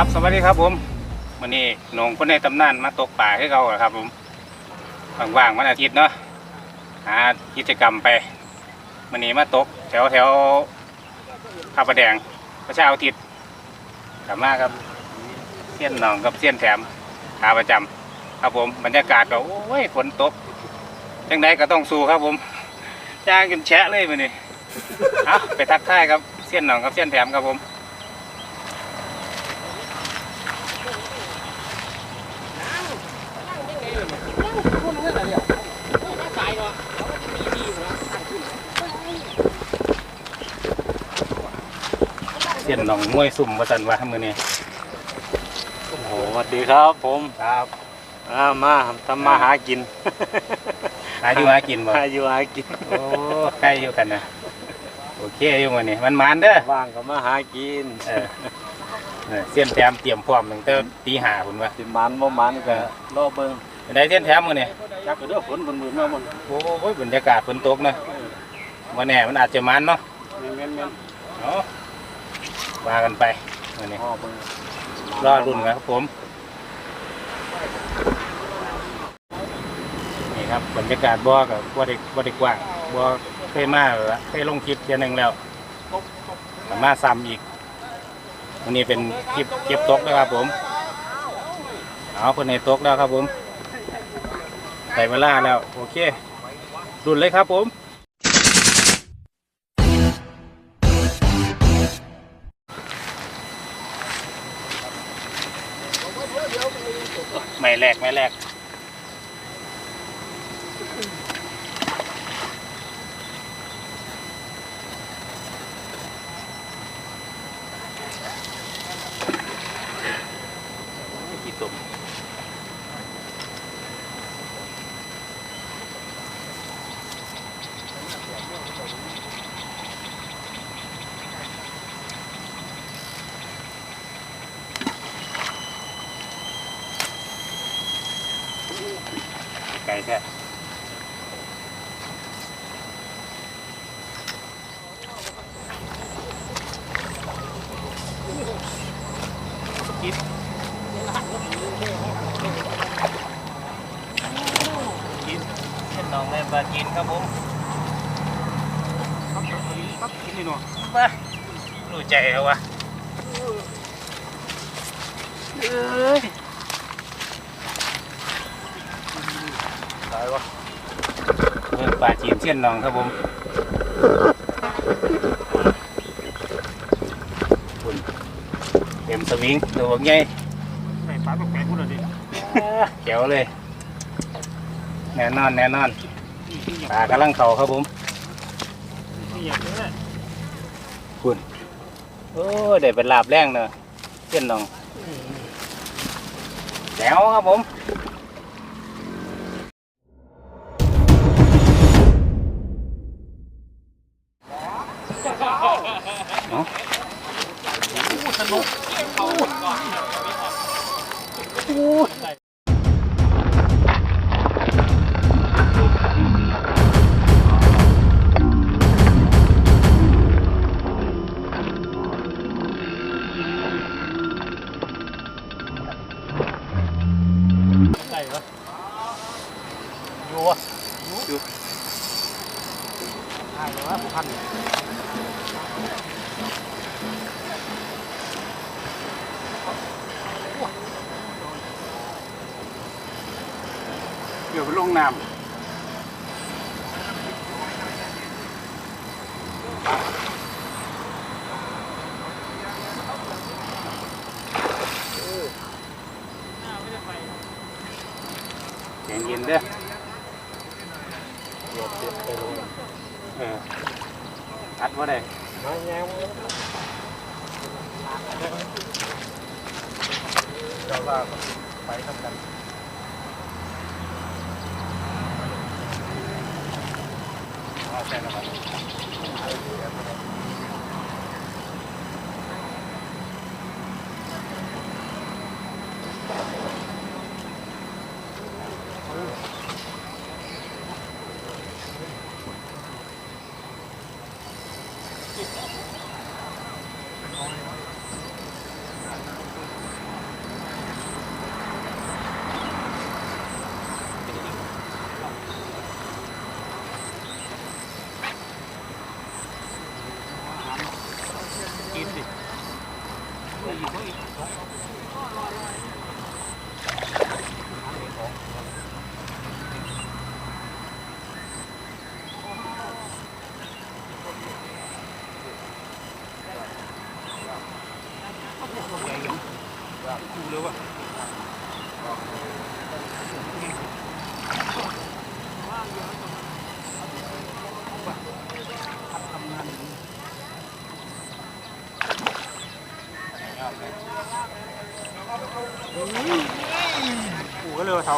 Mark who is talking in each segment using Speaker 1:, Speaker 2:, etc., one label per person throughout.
Speaker 1: ครับสวัสดีครับผมวันนี้หนงคนในตำนานมาตกป่าให้เขาอครับ ผมว่างๆวันอาทิตย์เนาะหากิจกรรมไปวันนี้มาตก แถวแถวพระประแดงพระเช้าอาทิตย์กลับมาครับเสี้ยนหนองกับเสี้ยนแถมขาประจำครับผมบรรยากาศก็โอ้ยฝนตกยังไงก็ต้องสู้ครับผมจ้างกันแชะเลยวันนี้เอาไปทักทายครับเสี้ยนหนองกับเสี้ยนแถมครับผม สียนหนองมวยซุ่มวสันว่ามือนี้
Speaker 2: โอ้โหสวัสดีครับผม
Speaker 1: ครับ
Speaker 2: อ่ามาทำมาหากิน
Speaker 1: หาอยู่หากินบ่
Speaker 2: หาอยู่หากิน
Speaker 1: โอ้ใกล้อยู่กันนะโอเคอยู่มือนี้มันมันเด้อ
Speaker 2: ว่างก็มาหากิน
Speaker 1: เออเออเสียนแถมเตรียมพร้อมตั้งแต่ตีห้าคุณวะ
Speaker 2: สิมันบ่มันก็รอเบิ่ง
Speaker 1: ได้เสียนแถมมือนี้
Speaker 2: จักก็เด้อฝนบนมือมามัน
Speaker 1: โอ้ยบรรยากาศฝนตกนะวันแน่มันอาจจะมันเนาะ
Speaker 2: แม่นๆแม่น
Speaker 1: เนาะ ว่ากันไปมือนี้
Speaker 2: รอ
Speaker 1: รุ่นกันครับผม นี่ครับบรรยากาศบ่อกับบ่ได้บ่ได้กว้างบ่เคยมาแล้วล่ะเคยลงคลิปเทียหนึงแล้วมาซ้ำอีกวันนี้เป็นคลิปเก็บตกนะครับผมเอาคนในตกแล้วครับผมใส่เวลาแล้ว โอเค รุ่นเลยครับผม แรกไม่แรก กินกินเช่นน้องแม่ปลากินครับผมปั๊บปั๊บกินนี่เนาะไปรู้ใจแล้ววะเอ้ยตายวะเรื่อปลาจีนเส้นน้องครับผมคุณเต็ม สวิงตัวบักใหญ่
Speaker 2: ใส่ปลาแปลกๆพุ่นน่ะดิ
Speaker 1: แจ๋วเลย แน่นอนแน่นอนปลากำลังเข่าครับผม
Speaker 2: นี่อย่างนี้แหละ
Speaker 1: คุณโอ้ยได้เป็นลาบแรงเนอะเส้นนองแจ๋วครับผม เดี๋ยวไปลงน้ำเย็นๆเด้อ
Speaker 2: เจ็บไปลง
Speaker 1: เอออัดว่าได้
Speaker 2: มาแง้มเจ้าว่าไปทำกัน
Speaker 1: เอาใช่แล้วครับกินสิ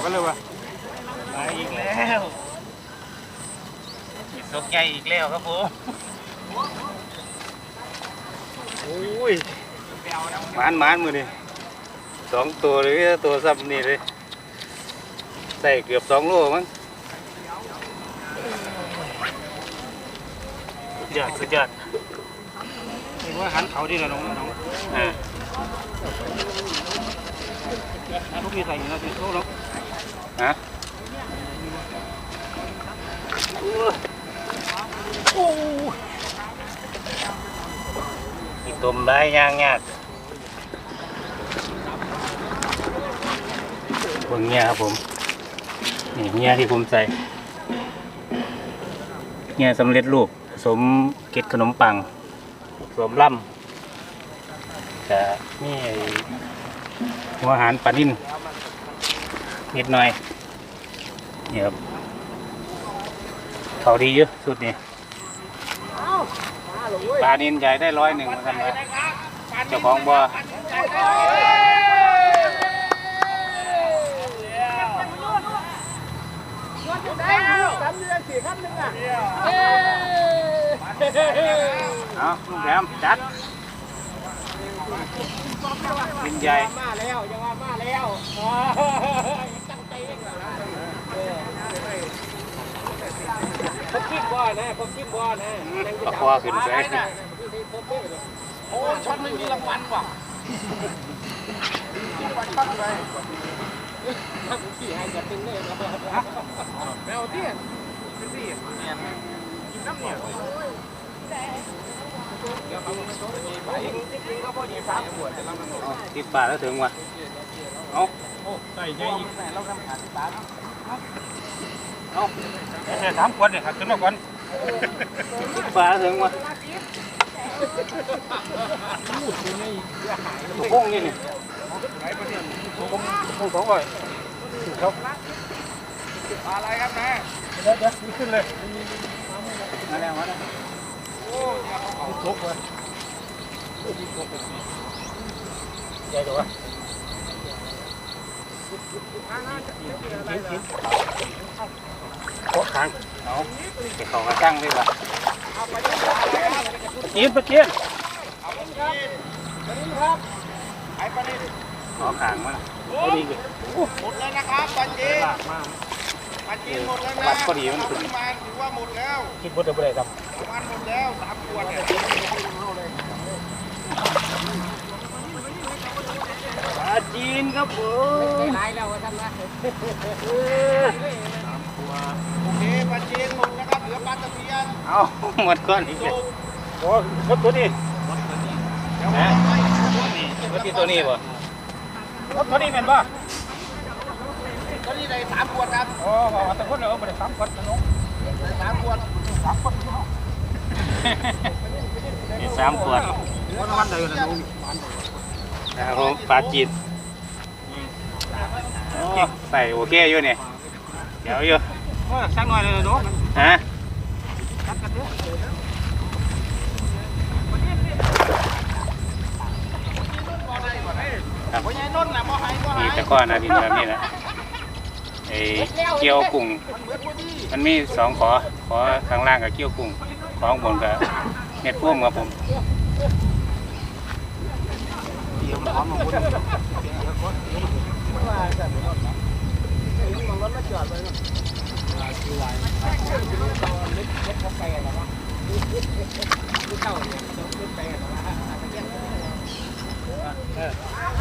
Speaker 2: กูก็เลยว่าเท่ากันเลยว่ะ
Speaker 1: มาอีกแล้วมีซกใหญ่อีกแล้วครับผม
Speaker 2: โอ้ย
Speaker 1: หมานหมานมือนี่สองตัวเลยตัวซ้ำนี่เลยใส่เกือบสองโลมั้ง
Speaker 2: สุดยอดสุดยอดนี่ว่าหันเขาดีละน้องน้อง
Speaker 1: เออ
Speaker 2: ลูกมีใส่อยู่นะพี่โซ่แล้ว
Speaker 1: ฮะ
Speaker 2: โอ้
Speaker 1: อีกต้มได้ย่างยากพวกเงี้ยครับผม นี่เงี้ยที่ผมใส่เงี้ยสำเร็จรูปผสมเกล็ดขนมปังผสมล่ำแต่นี่ไอ้หัวอาหารปลานิ่น นิดหน่อยนี่ครับเขาดีเยอะสุดนี่ปลานินใหญ่ได้ร้อยหนึ่งเหมือนกันนะเจ้าของบ่อเอาลุงแถมจัดบินใหญ่
Speaker 2: มาแล้วอย่าว่ามาแล้วตั้งใจเองเหรอ เขาคิดว่านะเขาคิดว่านะ
Speaker 1: ปลาคอขึ้นใส่
Speaker 2: โอ้ช็อตไม่มีรางวัลว่ะถ้าผมขี่ให้จะตึงเลยนะแมวเตี้ยเป็นสี่เนี่ยกินน้ำเหนียวเดี๋ยวเขาไม่โชว์เลยไปจริงๆเขาพอดีสามขวดจะรับมันหมด
Speaker 1: เอาติดปลาแล้วถึงวะเอา
Speaker 2: โอ้ใส่ใจอีกเราทำขาดตา
Speaker 1: เอา
Speaker 2: แค่ สามขวดเนี่ยหักขึ้นมาก่อน
Speaker 1: ปลาถึงวะพงนี่นี่
Speaker 2: คงสองร้อยครับปลา
Speaker 3: อะไรครับแม่
Speaker 2: เดี๋ยวเดี๋ยวขึ้นเลย
Speaker 1: มาแล้วมาแล้วโอ้ย
Speaker 2: ทุกเลยใหญ่ตัว
Speaker 1: โคตรทางเอาเก็บของกระจังด้วยวะ
Speaker 2: จีนปะเจียน
Speaker 1: ขอขางมา
Speaker 2: เอาดีเลย
Speaker 3: หมดแล้วนะครับปันจีน
Speaker 2: ลากมาก
Speaker 3: ปันจีหมดแล้วนะ
Speaker 1: วัดพอดีมันขึ้น
Speaker 3: ปริมาณถือว่าหมดแล้ว
Speaker 2: คิดบดจะไปไหนครับ
Speaker 3: ประมาณหมดแล้วสามขวดเนี่ย
Speaker 1: จีนครับผม
Speaker 2: หายแล้วทำไง
Speaker 3: โอเคปันจีนหมดนะครับเหลือปลาตะเพียน
Speaker 1: เอาหมดก้อนอีกเลย
Speaker 2: โอ้รถตัวนี้
Speaker 1: นะนี่เมื่อกี้ตัวนี้ป่ะ
Speaker 2: รถตัวนี้เป็นป่ะ
Speaker 3: ตอนนี้ได้สามขวดครับ
Speaker 2: โอ้บอกว่าตะคนเราไปสามคนน้อง
Speaker 3: ได้สามขวด
Speaker 2: สามคน
Speaker 1: นี่สามขวด
Speaker 2: วันวันเดียวนะน้อง
Speaker 1: นะ ครับผมปลาจีนใส่โอเคอยู่เนี่ยเดี๋ยวอยู่
Speaker 2: ว่าช่างหน่อยเลยน้อง
Speaker 1: ฮะ
Speaker 2: พ่อใหญ่นนท์น่ะบ่ให้บ่ให้
Speaker 1: นี่แต่ก้อนนะดินแบบนี้แหละไอ้เกี่ยวกุ้ง
Speaker 2: มัน
Speaker 1: มีสองขอขอข้างล่างกับเกี่ยวกุ้งขอข้างบนกับเม็ดพุ่มครับผม
Speaker 2: เดี๋ยวมันหอมมาพุ่นว่าแถนะเอ้ยมก็ได้ต้องว่าน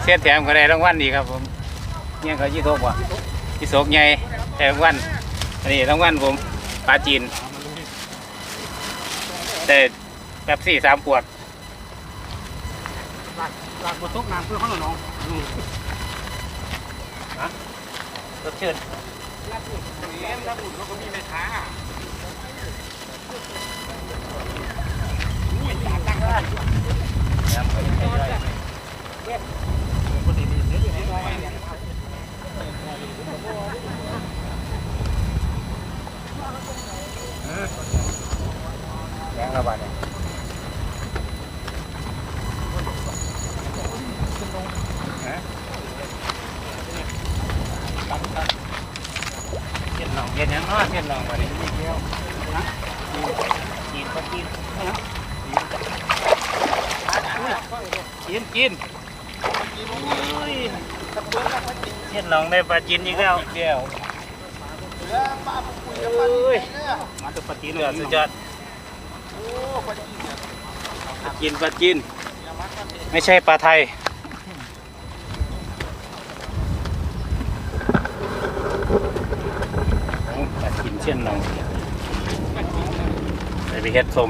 Speaker 1: เส้นแถมก็ได้รางวัลดีครับผมเนี่ยเขายี่โทกว่ะยี่โศกใหญ่แต่รางวัลอันนี้รางวัลผมปลาจีนแต่แบบสี่สามขวด
Speaker 2: หลักหลักบ่ตกน้ำเพื่อเขาหน่อยน้องอืม
Speaker 1: สดชื่น
Speaker 2: ลาบุญเอ็มลาบุญเขาก็มีแม่ค้าอุ้ยตาตั้งได้ปกติมีเยอะอยู่ในน้อยเนี่ย
Speaker 1: แรงระบาดเนี่ยเย็นหนองเย็นยังเนาะเย็นหนองวันะกินก็กินกินกินเย็นหนองได้ปลาจีนอีกแล้วเดียว
Speaker 2: มาตัวปฏิ
Speaker 1: กิน
Speaker 2: เล
Speaker 1: ยสุดยอดกินปลาจีนไม่ใช่ปลาไทย ปลากินเช่นน้องไปไปเฮ็ดสม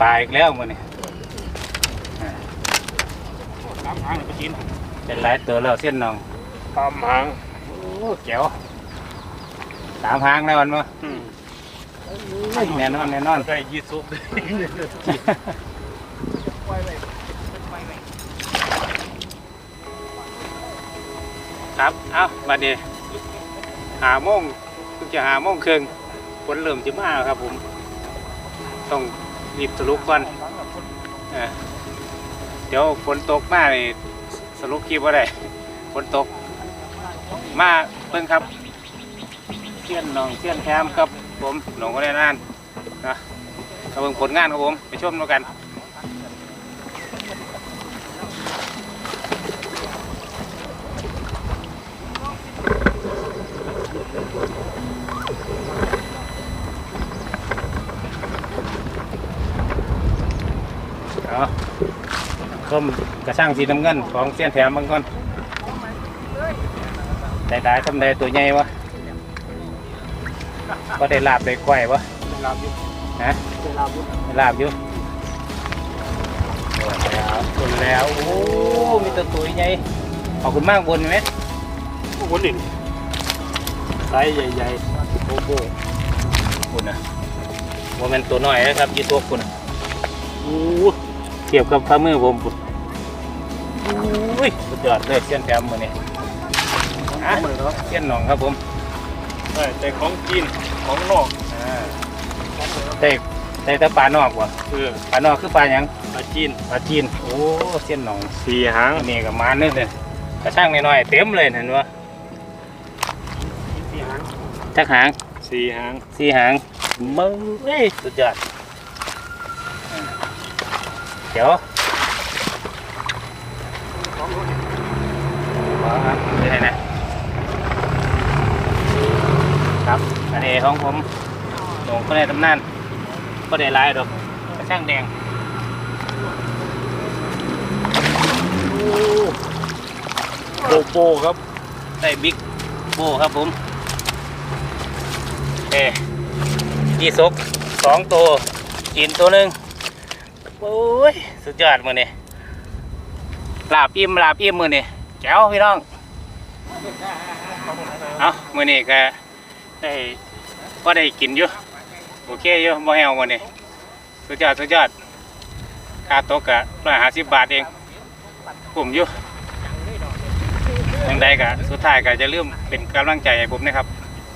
Speaker 1: ปลาอีกแล้วมันนี่
Speaker 2: ตามหางปฏิ
Speaker 1: เป็นหลายตัวแล้วเส้นน้อง
Speaker 2: ตามหาง
Speaker 1: โอ้แจ๋วสามหางแล้วมันมั้แน่นอนแน่นอน
Speaker 2: ได้ยี่สุบ
Speaker 1: ครับ เอาบัดนี้หาโมงเพิ่งจะหาโมงครึ่งฝ นเริ่มจะมาครับผม ต้องรีบสรุปก่อนเออเดี๋ยวฝนตกมาเลยสรุปคลิปว่าไรฝนตก มาเพิ่งครับเชี่ยนหนองเชี่ยนแคมครับผมหนองก็ได้นานนะเอาเบิ่งผลงานครับผม ไปชมด้วยกัน เอาส้มกระช่างสีน้ำเงินของเสี้ยนแถมบางคนได้ได้ทำได้ตัวใหญ่วะก็ได้ลาบได้ก้อยวะ
Speaker 2: ลาบอยู่
Speaker 1: ฮะ
Speaker 2: ลาบอยู่
Speaker 1: ได้ลาบอยู่โดนแล้วโดนแล้วโอ้มีตัวตัวใหญ่ขอบคุณมากบนไหม
Speaker 2: คนดิไซส์ใหญ่ๆโอ้โห
Speaker 1: คุณนะว่ามันตัวน้อยนะครับยี่ตัวคุณน่ะโอ้ เทียบกับฝ่ามือผมคุณอุ้ยสุดยอดเลยเสี้ยนแถมมือนี่อะเสี้ยนหนองครับผม
Speaker 2: ได้แต่ของกินของนอก
Speaker 1: อ่าแต่แต่แต่ปลานอกวะ
Speaker 2: คือ
Speaker 1: ปลานอกคือปลาหยัง
Speaker 2: ปลาจีน
Speaker 1: ปลาจีนโอ้เส้นหนอง
Speaker 2: สี่หาง
Speaker 1: อันนี้กับมันนี่เลยกระช่างน้อยๆเต็มเลยเห็นปะ
Speaker 2: สี่หาง
Speaker 1: จักหาง
Speaker 2: สี่หาง
Speaker 1: สี่หางมึงเอ้ยสุดยอดอ่าเดี๋ยวขอครับเดี๋ยวนะครับ อันนี้ของผมหลวงพ่อในตำนานก็ได้หลายดอกกระช่างแดง
Speaker 2: โบโบครับ
Speaker 1: ได้บิ๊กโบครับผมเอ้ยี่สกสองตัวจีนตัวหนึ่ง โอ้ยสุดยอดมือนี่ลาบอิ่มลาบอิ่มมือนี่แจ๋วพี่น้องเอามือนี่ก็ได้ก็ได้กินอยู่โอเคอยู่บ่แหวมือนี่สุดยอดสุดยอดค่าโต๊ะกะร้อยห้าสิบบาทเองคุ้มอยู่ยังใดก็สุดท้ายก็จะเริ่าลืมเป็นกำลังใจให้ผมนะครับ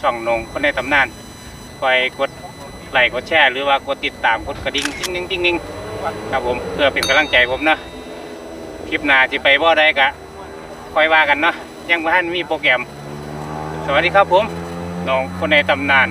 Speaker 1: ช่องนงคนในตำนานคอยกดไลค์กดแชร์หรือว่ากดติดตามกดกระดิ่งจิ้งนิ่งจิ้งนิ่ง ครับผมเพื่อเป็นกำลังใจผมเนาะคลิปหน้าที่ไปบ่ได้กะคอยว่ากันเนาะยังไม่ทันมีโปรแกรม สวัสดีครับผมน้องคนในตำนาน